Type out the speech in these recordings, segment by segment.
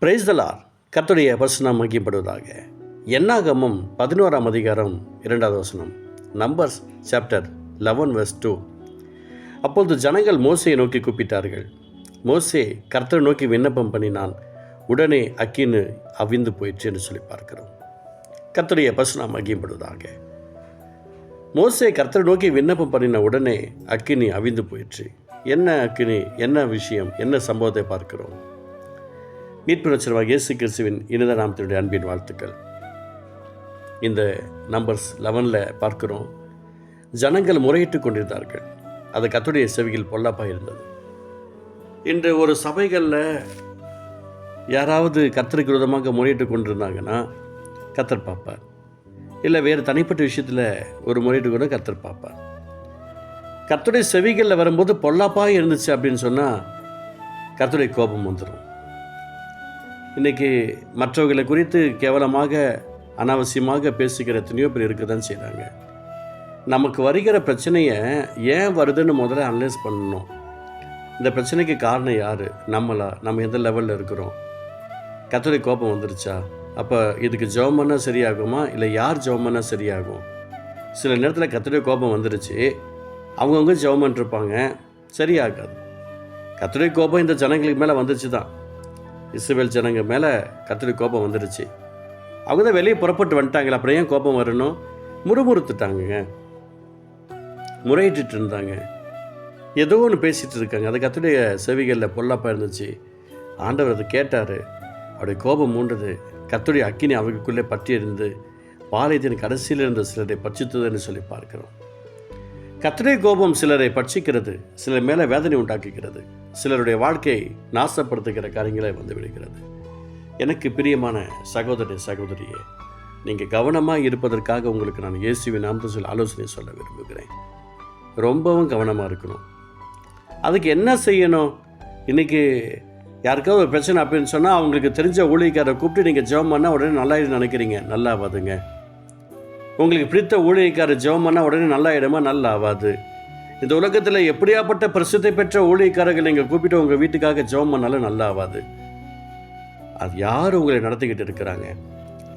பிரைஸ்தலார் கர்த்துடைய வசனம் மகிப்படுவதாக என்னாகமம் பதினோராம் அதிகாரம் இரண்டாவது வசனம். Numbers chapter eleven verse two அப்பொழுது ஜனங்கள் மோசையை நோக்கி கூப்பிட்டார்கள். மோசே கர்த்தரை நோக்கி விண்ணப்பம் பண்ணினான். உடனே அக்கின்னு அவிந்து போயிற்று என்று சொல்லி பார்க்கிறோம். கர்த்தருடைய பசுனா மகிப்படுவதாக மோசே கர்த்தரை நோக்கி விண்ணப்பம் பண்ணின உடனே அக்கினி அவிந்து போயிற்று. என்ன அக்கினி? என்ன விஷயம்? என்ன சம்பவத்தை பார்க்கிறோம்? மீட்பு ரச்சனமாக இயேசு கிறிஸ்துவின் இனித நாமத்தினுடைய அன்பின் வாழ்த்துக்கள். இந்த நம்பர்ஸ் லெவனில் பார்க்கிறோம். ஜனங்கள் முறையிட்டு கொண்டிருந்தார்கள். அது கத்துடைய செவியில் பொல்லாப்பாக இருந்தது. இன்று ஒரு சபைகளில் யாராவது கத்தருக்கு விரோதமாக முறையிட்டு கொண்டிருந்தாங்கன்னா கத்தர் பார்ப்பார். இல்லை வேறு தனிப்பட்ட விஷயத்தில் ஒரு முறையிட்டு கூட கத்தர் பார்ப்பார். கத்துடைய செவிகளில் வரும்போது பொல்லாப்பாக இருந்துச்சு அப்படின்னு சொன்னால் கத்துடைய கோபம் வந்துடும் இன்றைக்கி மற்றவர்களை குறித்து கேவலமாக அனாவசியமாக பேசுகிற எத்தனையோ பேர் இருக்க தான் செய்கிறாங்க நமக்கு வருகிற பிரச்சனையை ஏன் வருதுன்னு முதல்ல அனலைஸ் பண்ணணும். இந்த பிரச்சனைக்கு காரணம் யார்? நம்மளா? நம்ம எந்த லெவலில் இருக்கிறோம்? கத்தோடைய கோபம் வந்துருச்சா? அப்போ இதுக்கு ஜெபம் பண்ணால் சரியாகுமா? இல்லை யார் ஜெபம் பண்ணால் சரியாகும்? சில நேரத்தில் கத்தோடைய கோபம் வந்துருச்சு. அவங்கவுங்க ஜெபம் பண்ணிருப்பாங்க. சரியாகாது. கத்தோடைய கோபம் இந்த ஜனங்களுக்கு மேலே வந்துச்சு தான் இஸ்ரேல் ஜனங்க மேலே கத்தோடைய கோபம் வந்துடுச்சு அவங்க தான் வெளியே புறப்பட்டு வந்துட்டாங்களே அப்புறம் ஏன் கோபம் வரணும்? முறுமுறுத்துட்டாங்கங்க. முறையிட்டு இருந்தாங்க. ஏதோ ஒன்று பேசிகிட்டு இருக்காங்க. அது கத்துடைய செவிகளில் பொல்லாப்பாக இருந்துச்சு. ஆண்டவர் அதை கேட்டார். அவருடைய கோபம் மூண்டது. கத்துடைய அக்கினி அவர்களுக்குள்ளே பற்றி இருந்து பாளையத்தின் கடைசியில் இருந்த சிலரை பட்சித்ததுன்னு சொல்லி பார்க்கிறோம். கத்துடைய கோபம் சிலரை பட்சிக்கிறது சிலர் மேலே வேதனை உண்டாக்குகிறது. சிலருடைய வாழ்க்கையை நாசப்படுத்துகிற காரியங்களை வந்து விடுகிறது. எனக்கு பிரியமான சகோதரி சகோதரியே நீங்கள் கவனமாக இருப்பதற்காக உங்களுக்கு நான் இயேசுவின் நாமத்தை சில ஆலோசனை சொல்ல விரும்புகிறேன். ரொம்பவும் கவனமாக இருக்கணும். அதுக்கு என்ன செய்யணும்? இன்றைக்கி யாருக்காவது ஒரு பிரச்சனை அப்படின்னு சொன்னால் அவங்களுக்கு தெரிஞ்ச ஊழியக்காரரை கூப்பிட்டு நீங்கள் ஜெபம் பண்ணால் உடனே நல்லா நினைக்கிறீங்க நல்லா ஆகாதுங்க உங்களுக்கு பிடித்த ஊழியக்காரர் ஜெபம் பண்ணால் உடனே நல்லா ஆகிடுமா நல்லா ஆகாது இந்த உலகத்தில் எப்படியாப்பட்ட பிரசித்தி பெற்ற ஊழியக்காரர்கள் நீங்கள் கூப்பிட்டு உங்கள் வீட்டுக்காக ஜெபம் பண்ணாலும் நல்லா ஆகாது அது யார் உங்களை நடத்திக்கிட்டு இருக்கிறாங்க?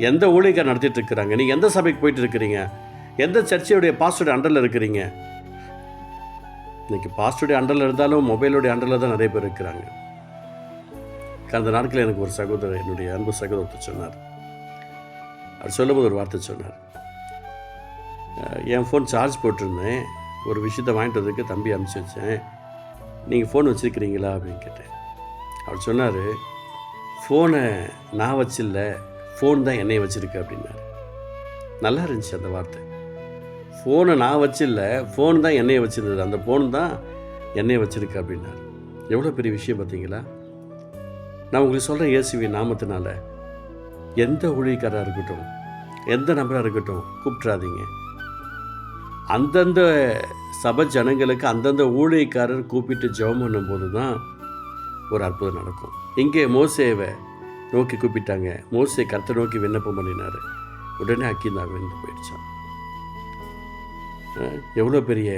எந்த ஊழியக்கார் நடத்திட்டு இருக்கிறாங்க? நீங்கள் எந்த சபைக்கு போயிட்டு இருக்கிறீங்க? எந்த சர்ச்சையுடைய பாஸ்டருடைய அண்டரில் இருக்கிறீங்க? இன்னைக்கு பாஸ்டருடைய அண்டரில் இருந்தாலும் மொபைலுடைய அண்டரில் தான் நிறைய பேர் இருக்கிறாங்க. கடந்த நாட்களில் எனக்கு ஒரு சகோதரர் என்னுடைய அன்பு சகோதரத்தை சொன்னார். அவர் சொல்லும்போது ஒரு வார்த்தை சொன்னார். என் ஃபோன் சார்ஜ் போட்டிருந்தேன். ஒரு விஷயத்தை வாங்கிட்டு வந்ததுக்கு தம்பி அனுப்பிச்சி வச்சேன். நீங்கள் ஃபோன் வச்சுருக்கிறீங்களா அப்படின்னு கேட்டேன். அவர் சொன்னார் ஃபோனை நான் வச்சில்ல ஃபோன் தான் என்னை வச்சுருக்கு அப்படின்னாரு. நல்லா இருந்துச்சு அந்த வார்த்தை. ஃபோனை நான் வச்சில்ல ஃபோன் தான் என்னையை வச்சுருந்தது. அந்த ஃபோன் தான் என்னையை வச்சுருக்கு அப்படின்னாரு. எவ்வளோ பெரிய விஷயம் பார்த்தீங்களா? நான் உங்களுக்கு சொல்கிறேன் இயேசுவி நாமத்தினால எந்த ஊழியக்காராக இருக்கட்டும் எந்த நபராக இருக்கட்டும் கூப்பிட்றாதீங்க அந்தந்த சபை ஜனங்களுக்கு அந்தந்த ஊழியக்காரர் கூப்பிட்டு ஜெபம் பண்ணும்போது தான் ஒரு அற்புதம் நடக்கும். இங்கே மோசேவை நோக்கி கூப்பிட்டாங்க. மோசே கருத்தை நோக்கி விண்ணப்பம் பண்ணினார். உடனே அக்கிந்தா விழுந்து போயிடுச்சான். எவ்வளோ பெரிய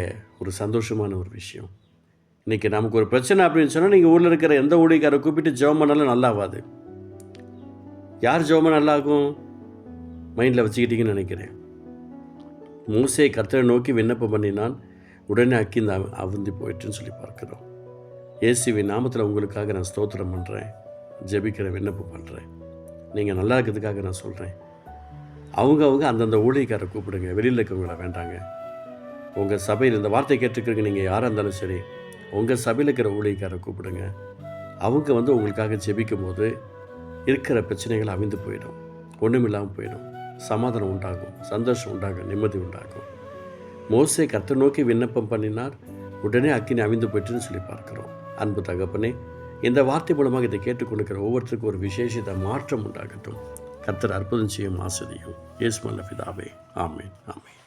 ஒரு சந்தோஷமான ஒரு விஷயம். இன்றைக்கி நமக்கு ஒரு பிரச்சனை அப்படின்னு சொன்னால் நீங்கள் ஊரில் இருக்கிற எந்த ஊழியக்காரை கூப்பிட்டு ஜெபம் பண்ணாலும் நல்லாவாது. யார் ஜெபம் நல்லாகும்? மைண்டில் வச்சுக்கிட்டீங்கன்னு நினைக்கிறேன். மூசை கர்த்தரை நோக்கி விண்ணப்பம் பண்ணினான். உடனே அக்கிந்த அவ- அவுந்தி போயிட்டுன்னு சொல்லி பார்க்குறோம். இயேசுவின் நாமத்தில் உங்களுக்காக நான் ஸ்தோத்திரம் பண்ணுறேன் ஜெபிக்கிற விண்ணப்பம் பண்ணுறேன் நீங்கள் நல்லா இருக்கிறதுக்காக நான் சொல்கிறேன் அவங்க அவங்க அந்தந்த ஊழியக்காரை கூப்பிடுங்க. வெளியில் இருக்கவங்கள வேண்டாங்க. உங்கள் சபையில் இந்த வார்த்தை கேட்டுக்கிறீங்க நீங்கள் யாராக இருந்தாலும் சரி உங்கள் சபையில் இருக்கிற ஊழியக்காரை கூப்பிடுங்க. அவங்க வந்து உங்களுக்காக ஜெபிக்கும் போது இருக்கிற பிரச்சனைகள் அமைந்து போயிடும். ஒன்றும் இல்லாமல் போயிடும். சமாதானம் உண்டாகும் சந்தோஷம் உண்டாகும் நிம்மதி உண்டாகும். மோசை கர்த்தர் நோக்கி விண்ணப்பம் பண்ணினார். உடனே அக்கினி அமைந்து போயிட்டுன்னு சொல்லி பார்க்கிறோம். அன்பு தகப்பனே இந்த வார்த்தை மூலமாக இதை கேட்டுக்கொண்டிருக்கிற ஒவ்வொருத்தருக்கும் ஒரு விசேஷித்த மாற்றம் உண்டாகட்டும். கத்தர் அற்புதம் செய்யும் ஆசிரியும் ஏசுமல்ல பிதாவே ஆமேன் ஆமேன்.